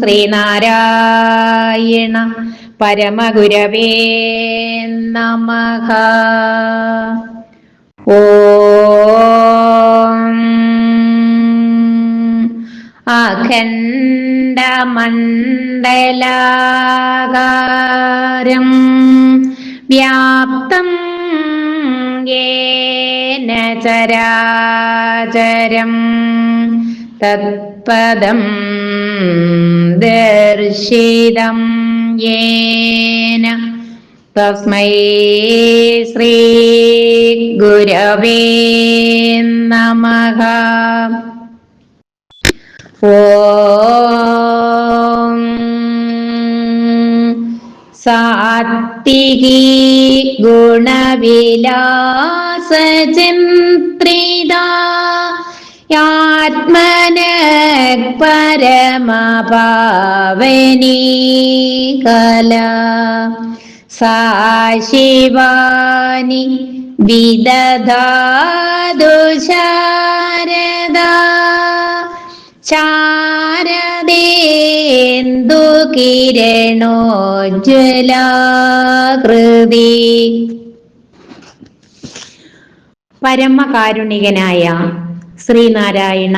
ശ്രീനാരായണ പരമഗുരവേ നമഃ. ഓ അഖണ്ഡമണ്ഡലാകാരം വ്യാപ്തം യേന ചരാചരം തത്പദം ദർശിതം യേന. തസ്മൈ ശ്രീ ഗുരവേ നമഃ. ഓം സാത്വികി ഗുണവിലാസചിന്ത്രിത ആത്മന പരമപാവനീ കല. വിദധാതുശാരദാ ശാരദേന്ദു കിരണോജ്വലാകൃതി. പരമകാരുണികനായ ശ്രീനാരായണ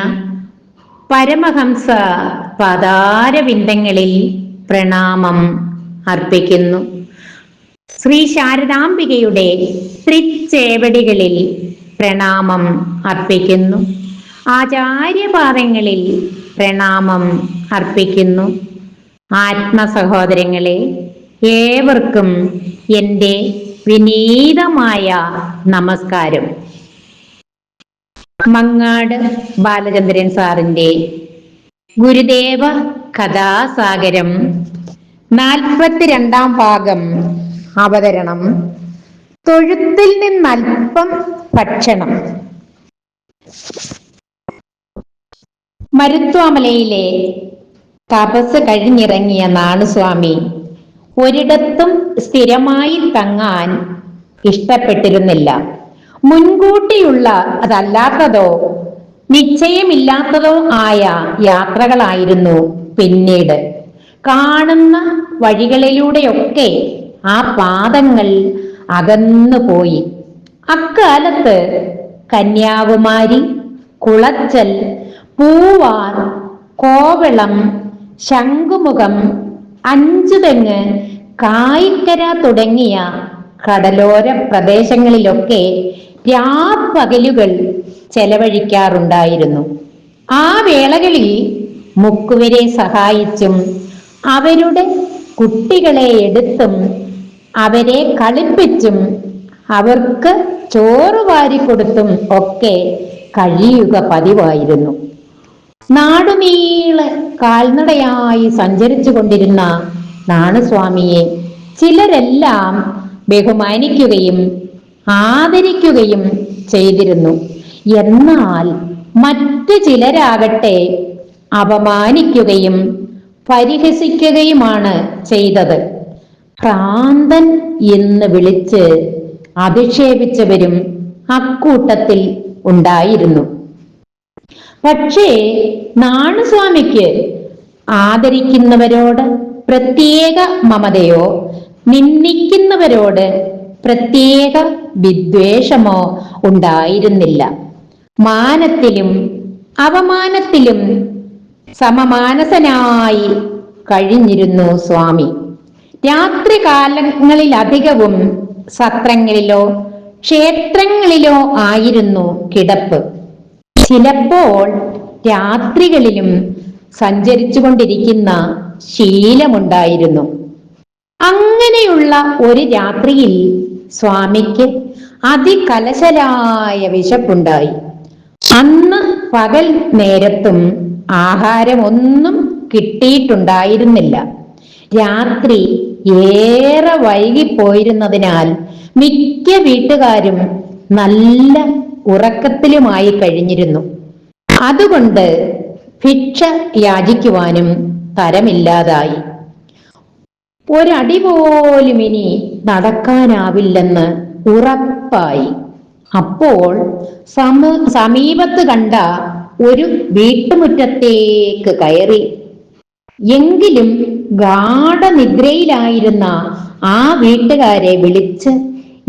പരമഹംസ പതാരവിന്ദങ്ങളിൽ പ്രണാമം അർപ്പിക്കുന്നു. ശ്രീ ശാരദാംബികയുടെ തൃച്ചേവടികളിൽ പ്രണാമം അർപ്പിക്കുന്നു. ആചാര്യപാദങ്ങളിൽ പ്രണാമം അർപ്പിക്കുന്നു. ആത്മസഹോദരങ്ങളെ ഏവർക്കും എന്റെ വിനീതമായ നമസ്കാരം. മങ്ങാട് ബാലചന്ദ്രൻ സാറിന്റെ ഗുരുദേവ കഥാസാഗരം. നാൽപ്പത്തിരണ്ടാം ഭാഗം. അവതരണം. തൊഴുത്തിൽ നിന്നൽപ്പം ഭക്ഷണം. മരുത്വാമലയിലെ തപസ് കഴിഞ്ഞിറങ്ങിയ നാണുസ്വാമി ഒരിടത്തും സ്ഥിരമായി തങ്ങാൻ ഇഷ്ടപ്പെട്ടിരുന്നില്ല. മുൻകൂട്ടിയുള്ള അതല്ലാത്തതോ നിശ്ചയമില്ലാത്തതോ ആയ യാത്രകളായിരുന്നു പിന്നീട്. കാണുന്ന വഴികളിലൂടെയൊക്കെ ആ പാദങ്ങൾ അകന്നുപോയി. അക്കാലത്ത് കന്യാകുമാരി കുളച്ചൽ പൂവാർ കോവളം ശംഖുമുഖം അഞ്ചുതെങ്ങ് കായിക്കര തുടങ്ങിയ കടലോര പ്രദേശങ്ങളിലൊക്കെ രാപ്പകലുകൾ ചെലവഴിക്കാറുണ്ടായിരുന്നു. ആ വേളകളിൽ മുക്കുവരെ സഹായിച്ചും അവരുടെ കുട്ടികളെ എടുത്തും അവരെ കളിപ്പിച്ചും അവർക്ക് ചോറ് വാരിക്കൊടുത്തും ഒക്കെ കഴിയുക പതിവായിരുന്നു. നാടുനീളെ കാൽനടയായി സഞ്ചരിച്ചു കൊണ്ടിരുന്ന നാണുസ്വാമിയെ ചിലരെല്ലാം ബഹുമാനിക്കുകയും ആദരിക്കുകയും ചെയ്തിരുന്നു. എന്നാൽ മറ്റു ചിലരാകട്ടെ അപമാനിക്കുകയും പരിഹസിക്കുകയുമാണ് ചെയ്തത്. ഭ്രാന്തൻ എന്ന് വിളിച്ച് അധിക്ഷേപിച്ചവരും അക്കൂട്ടത്തിൽ ഉണ്ടായിരുന്നു. പക്ഷേ നാണുസ്വാമിക്ക് ആദരിക്കുന്നവരോട് പ്രത്യേക മമതയോ നിന്ദിക്കുന്നവരോട് പ്രത്യേക വിദ്വേഷമോ ഉണ്ടായിരുന്നില്ല. മാനത്തിലും അവമാനത്തിലും സമമാനസനായി കഴിഞ്ഞിരുന്നു സ്വാമി. രാത്രി കാലങ്ങളിലധികവും സത്രങ്ങളിലോ ക്ഷേത്രങ്ങളിലോ ആയിരുന്നു കിടപ്പ്. ചിലപ്പോൾ രാത്രികളിലും സഞ്ചരിച്ചു കൊണ്ടിരിക്കുന്ന ശീലമുണ്ടായിരുന്നു. അങ്ങനെയുള്ള ഒരു രാത്രിയിൽ സ്വാമിക്ക് അതികലശലായ വിശപ്പുണ്ടായി. അന്ന് പകൽ നേരത്തും ആഹാരമൊന്നും കിട്ടിയിട്ടുണ്ടായിരുന്നില്ല. രാത്രി ഏറെ വൈകിപ്പോയിരുന്നതിനാൽ മിക്ക വീട്ടുകാരും നല്ല ഉറക്കത്തിലുമായി കഴിഞ്ഞിരുന്നു. അതുകൊണ്ട് ഭിക്ഷ യാചിക്കുവാനും തരമില്ലാതായി. ഒരടി പോലും ഇനി നടക്കാനാവില്ലെന്ന് ഉറപ്പായി. അപ്പോൾ സമ സമീപത്ത് കണ്ട ഒരു വീട്ടുമുറ്റത്തേക്ക് കയറി. എങ്കിലും ഗാഠനിദ്രയിലായിരുന്ന ആ വീട്ടുകാരെ വിളിച്ച്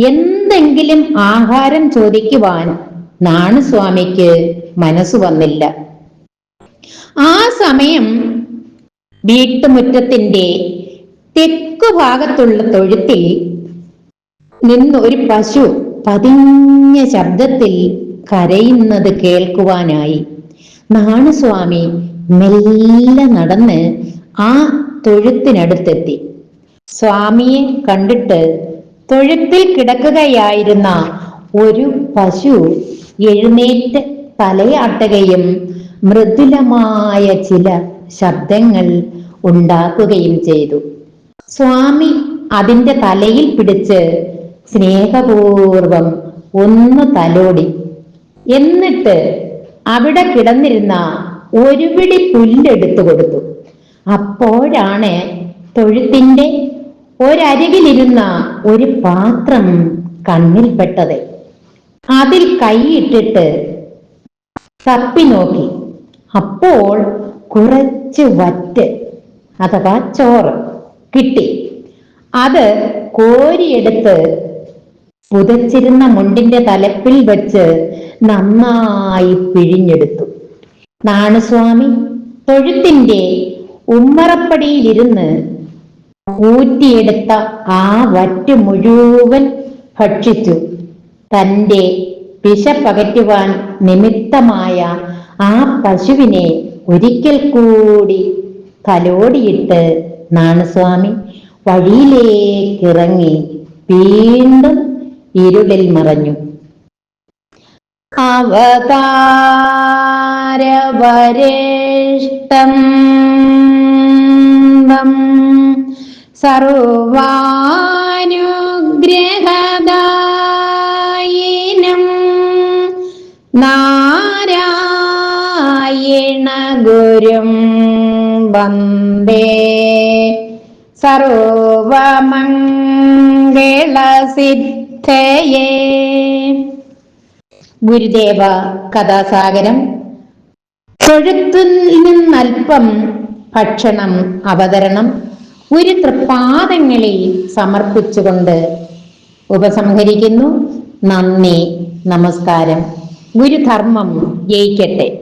എന്തെങ്കിലും ആഹാരം ചോദിക്കുവാൻ നാണുസ്വാമിക്ക് മനസ്സ് വന്നില്ല. ആ സമയം വീട്ടുമുറ്റത്തിന്റെ തെക്കു ഭാഗത്തുള്ള തൊഴുത്തിൽ നിന്ന് ഒരു പശു പതിഞ്ഞ ശബ്ദത്തിൽ കരയുന്നത് കേൾക്കുവാനായി. നാണുസ്വാമി മെല്ലെ നടന്ന് ആ തൊഴുത്തിനടുത്തെത്തി. സ്വാമിയെ കണ്ടിട്ട് തൊഴുത്തിൽ കിടക്കുകയായിരുന്ന ഒരു പശു എഴുന്നേറ്റ് തലയാട്ടുകയും മൃദുലമായ ചില ശബ്ദങ്ങൾ ഉണ്ടാക്കുകയും ചെയ്തു. സ്വാമി അതിന്റെ തലയിൽ പിടിച്ച് സ്നേഹപൂർവം ഒന്ന് തലോടി. എന്നിട്ട് അവിടെ കിടന്നിരുന്ന ഒരു പിടി പുല്ലെടുത്തു കൊടുത്തു. അപ്പോഴാണ് തൊഴുത്തിന്റെ ഒരരികിലിരുന്ന ഒരു പാത്രം കണ്ണിൽപ്പെട്ടത് അതിൽ കൈയിട്ടിട്ട് തപ്പി നോക്കി. അപ്പോൾ കുറച്ച് വറ്റ് അഥവാ ചോറ്. കിട്ടി. അത് കോരിയെടുത്ത് പുതച്ചിരുന്ന മുണ്ടിന്റെ തലപ്പിൽ വെച്ച് നന്നായി പിഴിഞ്ഞെടുത്തു. നാണുസ്വാമി തൊഴുത്തിന്റെ ഉമ്മറപ്പടിയിലിരുന്ന് ഊറ്റിയെടുത്ത ആ വറ്റ് മുഴുവൻ ഭക്ഷിച്ചു. തന്റെ വിശപ്പകറ്റുവാൻ നിമിത്തമായ ആ പശുവിനെ ഒരിക്കൽ കൂടി തലോടിയിട്ട് നാണുസ്വാമി. വഴിയിലേക്കിറങ്ങി വീണ്ടും ഇരുളിൽ മറഞ്ഞു. അവതാരവരേഷ്ടം സർവാനുഗ്രഹദായിനം. നാരായണ ഗുരും വന്ദേ. സർവമംഗളസിദ്ധയേ. ഗുരുദേവ കഥാസാഗരം. തൊഴുത്തിൽ നിന്നൽപ്പം ഭക്ഷണം അവതരണം. ഒരു തൃപ്പാദങ്ങളിൽ സമർപ്പിച്ചുകൊണ്ട് ഉപസംഹരിക്കുന്നു. നന്ദി നമസ്കാരം. ഗുരുധർമ്മം ജയിക്കട്ടെ.